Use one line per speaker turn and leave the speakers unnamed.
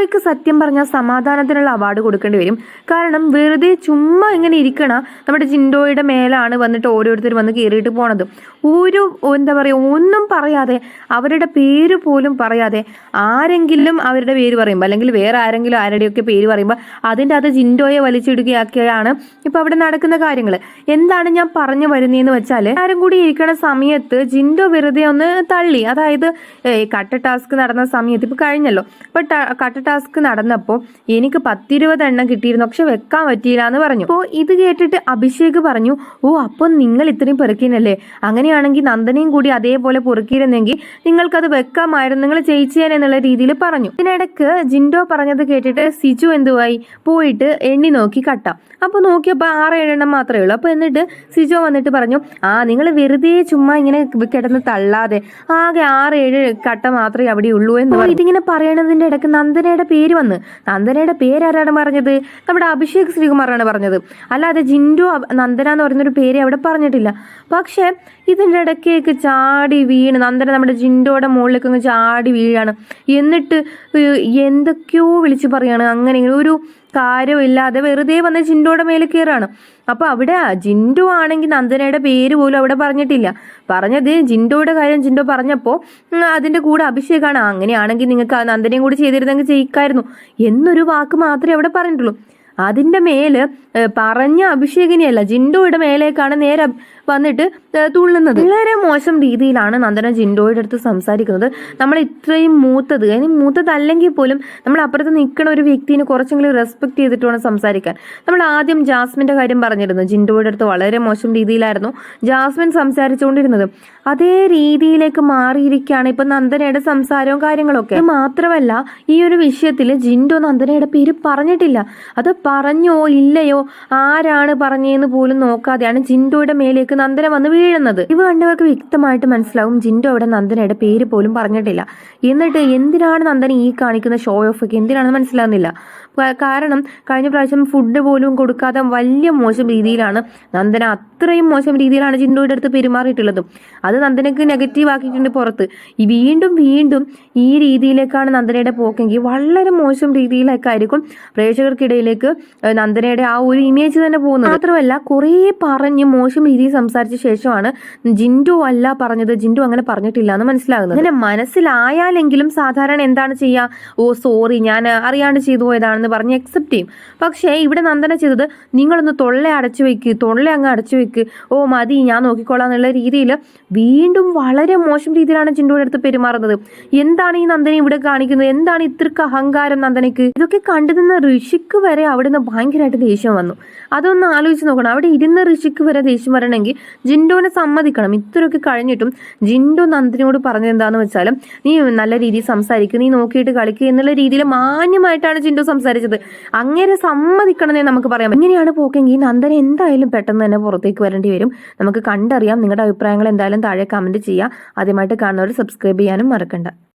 ജിൻഡോയ്ക്ക് സത്യം പറഞ്ഞാൽ സമാധാനത്തിനുള്ള അവാർഡ് കൊടുക്കേണ്ടി വരും. കാരണം വെറുതെ ചുമ്മാ ഇങ്ങനെ ഇരിക്കണ നമ്മുടെ ജിൻഡോയുടെ മേലാണ് വന്നിട്ട് ഓരോരുത്തർ വന്ന് കയറിയിട്ട് പോണത്. ഒരു എന്താ പറയുക ഒന്നും പറയാതെ അവരുടെ പേര് പോലും പറയാതെ ആരെങ്കിലും അവരുടെ പേര് പറയുമ്പോൾ അല്ലെങ്കിൽ വേറെ ആരെങ്കിലും ആരുടെയൊക്കെ പേര് പറയുമ്പോൾ അതിന്റെ അത് ജിൻഡോയെ വലിച്ചിടുകയൊക്കെയാണ് ഇപ്പൊ അവിടെ നടക്കുന്ന കാര്യങ്ങൾ എന്താണ് ഞാൻ പറഞ്ഞു വരുന്നതെന്ന് വെച്ചാൽ ആരും കൂടി ഇരിക്കണ സമയത്ത് ജിൻഡോ വെറുതെ ഒന്ന് തള്ളി. അതായത് കട്ട ടാസ്ക് നടന്ന സമയത്ത് ഇപ്പൊ കഴിഞ്ഞല്ലോ. അപ്പൊ കട്ട ടാസ്ക് നടന്നപ്പോൾ എനിക്ക് പത്തിരുപത് എണ്ണം കിട്ടിയിരുന്നു. പക്ഷെ വെക്കാൻ പറ്റിയില്ല എന്ന് പറഞ്ഞു. അപ്പോൾ ഇത് കേട്ടിട്ട് അഭിഷേക് പറഞ്ഞു ഓ അപ്പൊ നിങ്ങൾ ഇത്രയും പെറുക്കിനല്ലേ അങ്ങനെയാണെങ്കിൽ നന്ദനയും കൂടി അതേപോലെ പൊറുക്കിയിരുന്നെങ്കിൽ നിങ്ങൾക്കത് വെക്കാമായിരുന്നു. നിങ്ങൾ ചെയ്യിച്ചേനെ എന്നുള്ള രീതിയിൽ പറഞ്ഞു. ഇതിനിടക്ക് ജിൻഡോ പറഞ്ഞത് കേട്ടിട്ട് സിജു എന്തുവായി? പോയിട്ട് എണ്ണി നോക്കി കട്ട. അപ്പോൾ നോക്കിയപ്പോൾ ആറ് ഏഴെണ്ണം മാത്രമേ ഉള്ളൂ. അപ്പോൾ എന്നിട്ട് സിജോ വന്നിട്ട് പറഞ്ഞു ആ നിങ്ങൾ വെറുതെ ചുമ്മാ ഇങ്ങനെ കിടന്ന് തള്ളാതെ. ആകെ ആറ് ഏഴ് കട്ട മാത്രമേ അവിടെ ഉള്ളൂ എന്ന് ഇതിങ്ങനെ പറയണതിന്റെ ഇടയ്ക്ക് നന്ദനയുടെ പേര് വന്ന്. നന്ദനയുടെ പേര് ആരാണ് പറഞ്ഞത്? നമ്മുടെ അഭിഷേക് ശ്രീകുമാറാണ് പറഞ്ഞത്. അല്ലാതെ ജിൻഡു നന്ദന എന്ന് പറയുന്നൊരു പേര് അവിടെ പറഞ്ഞിട്ടില്ല. പക്ഷേ ഇതിന്റെ ഇടയ്ക്കേക്ക് ചാടി വീണ് നന്ദന നമ്മുടെ ജിൻഡോയുടെ മുകളിലേക്ക് അങ്ങ് ചാടി വീഴാണ്. എന്നിട്ട് എന്തൊക്കെയോ വിളിച്ച് പറയാണ്. അങ്ങനെ ഒരു കാര്യമില്ലാതെ വെറുതെ വന്ന് ജിൻഡോയുടെ മേലെ കയറാണ്. അപ്പൊ അവിടെ ജിൻഡു ആണെങ്കിൽ നന്ദനയുടെ പേര് പോലും അവിടെ പറഞ്ഞിട്ടില്ല. പറഞ്ഞത് ജിൻഡോയുടെ കാര്യം ജിൻഡോ പറഞ്ഞപ്പോൾ അതിന്റെ കൂടെ അഭിഷേകാണ്. അങ്ങനെയാണെങ്കിൽ നിങ്ങൾക്ക് നന്ദനയും കൂടി ചെയ്തിരുന്നെങ്കിൽ ചെയ്യിക്കായിരുന്നു. എന്നൊരു വാക്ക് മാത്രമേ അവിടെ പറഞ്ഞിട്ടുള്ളൂ. അതിന്റെ മേൽ പറഞ്ഞ അഭിഷേകിനെയല്ല ജിൻഡോയുടെ മേലേക്കാണ് നേരെ വന്നിട്ട് തുള്ളുന്നത്. വളരെ മോശം രീതിയിലാണ് നന്ദന ജിൻഡോയുടെ അടുത്ത് സംസാരിക്കുന്നത്. നമ്മൾ ഇത്രയും മൂത്തത് അതിന് മൂത്തതല്ലെങ്കിൽ പോലും നമ്മൾ അപ്പുറത്ത് നിൽക്കുന്ന ഒരു വ്യക്തിനെ കുറച്ചെങ്കിലും റെസ്പെക്ട് ചെയ്തിട്ട് വേണം സംസാരിക്കാൻ. നമ്മൾ ആദ്യം ജാസ്മിന്റെ കാര്യം പറഞ്ഞിരുന്നു. ജിൻഡോയുടെ അടുത്ത് വളരെ മോശം രീതിയിലായിരുന്നു ജാസ്മിൻ സംസാരിച്ചുകൊണ്ടിരുന്നത്. അതേ രീതിയിലേക്ക് മാറിയിരിക്കുകയാണ് ഇപ്പൊ നന്ദനയുടെ സംസാരവും കാര്യങ്ങളൊക്കെ. മാത്രമല്ല ഈ ഒരു വിഷയത്തിൽ ജിൻഡോ നന്ദനയുടെ പേര് പറഞ്ഞിട്ടില്ല. അത് പറഞ്ഞോ ഇല്ലയോ ആരാണ് പറഞ്ഞതെന്ന് പോലും നോക്കാതെയാണ് ജിൻഡോയുടെ മേലേക്ക് നന്ദന വന്ന് വീഴുന്നത്. ഇവ കണ്ടവർക്ക് വ്യക്തമായിട്ട് മനസ്സിലാവും ജിൻഡോ അവിടെ നന്ദനയുടെ പേര് പോലും പറഞ്ഞിട്ടില്ല. എന്നിട്ട് എന്തിനാണ് നന്ദന ഈ കാണിക്കുന്ന ഷോ ഓഫ് ഒക്കെ എന്തിനാണെന്ന് മനസ്സിലാകുന്നില്ല കാരണം കഴിഞ്ഞ പ്രാവശ്യം ഫുഡ് പോലും കൊടുക്കാതെ വലിയ മോശം രീതിയിലാണ് നന്ദന. അത്രയും മോശം രീതിയിലാണ് ജിൻഡോയുടെ അടുത്ത് പെരുമാറിയിട്ടുള്ളതും. അത് നന്ദനക്ക് നെഗറ്റീവ് ആക്കിയിട്ടുണ്ട് പുറത്ത്. ഈ വീണ്ടും വീണ്ടും ഈ രീതിയിലേക്കാണ് നന്ദനയുടെ പോക്കെങ്കിൽ വളരെ മോശം രീതിയിലേക്കായിരിക്കും പ്രേക്ഷകർക്കിടയിലേക്ക് നന്ദനയുടെ ആ ഒരു ഇമേജ് തന്നെ പോകുന്നത്. മാത്രമല്ല കുറേ പറഞ്ഞ് മോശം രീതിയിൽ സംസാരിച്ച ശേഷമാണ് ജിൻഡു അല്ല പറഞ്ഞത് ജിൻഡു അങ്ങനെ പറഞ്ഞിട്ടില്ല എന്ന് മനസ്സിലാകുന്നത്. അങ്ങനെ മനസ്സിലായാലെങ്കിലും സാധാരണ എന്താണ് ചെയ്യുക ഓ സോറി ഞാൻ അറിയാണ്ട് ചെയ്തു പോയതാണെന്ന് പറഞ്ഞ് അക്സെപ്റ്റ് ചെയ്യും. പക്ഷേ ഇവിടെ നന്ദന ചെയ്തത് നിങ്ങളൊന്ന് തൊള്ള അടച്ചു വെക്ക് തൊള്ള അങ്ങ് അടച്ചു വെക്ക്. ഓ മതി ഞാൻ നോക്കിക്കോളാം എന്നുള്ള രീതിയിൽ വീണ്ടും വളരെ മോശം രീതിയിലാണ് ജിൻഡുവിന്റെ അടുത്ത് പെരുമാറുന്നത്. എന്താണ് ഈ നന്ദന ഇവിടെ കാണിക്കുന്നത്? എന്താണ് ഇത്രക്ക് അഹങ്കാരം നന്ദനയ്ക്ക്? ഇതൊക്കെ കണ്ടു നിന്ന ഋഷിക്ക് വരെ അവിടുന്ന് ഭയങ്കരമായിട്ട് ദേഷ്യം വന്നു. അതൊന്ന് ആലോചിച്ച് നോക്കണം. അവിടെ ഇരുന്ന ഋഷിക്ക് വരെ ദേഷ്യം വരണമെങ്കിൽ ജിൻഡോനെ സമ്മതിക്കണം. ഇത്രയൊക്കെ കഴിഞ്ഞിട്ടും ജിൻഡോ നന്ദനയോട് പറഞ്ഞത് എന്താണെന്ന് വെച്ചാൽ നീ നല്ല രീതിയിൽ സംസാരിക്കുക നീ നോക്കിയിട്ട് കളിക്കുക എന്നുള്ള രീതിയിൽ മാന്യമായിട്ടാണ് ജിൻഡോ സംസാരിച്ചത്. അങ്ങനെ സമ്മതിക്കണമെന്നേ നമുക്ക് പറയാം ഇങ്ങനെയാണ് പോക്കെങ്കിൽ നന്ദന എന്തായാലും പെട്ടെന്ന് തന്നെ പുറത്തേക്ക് വരേണ്ടി വരും. നമുക്ക് കണ്ടറിയാം നിങ്ങളുടെ അഭിപ്രായങ്ങൾ എന്തായാലും താഴെ കമന്റ് ചെയ്യുക ആദ്യമായിട്ട് കാണുന്നവർ സബ്സ്ക്രൈബ് ചെയ്യാനും മറക്കണ്ട.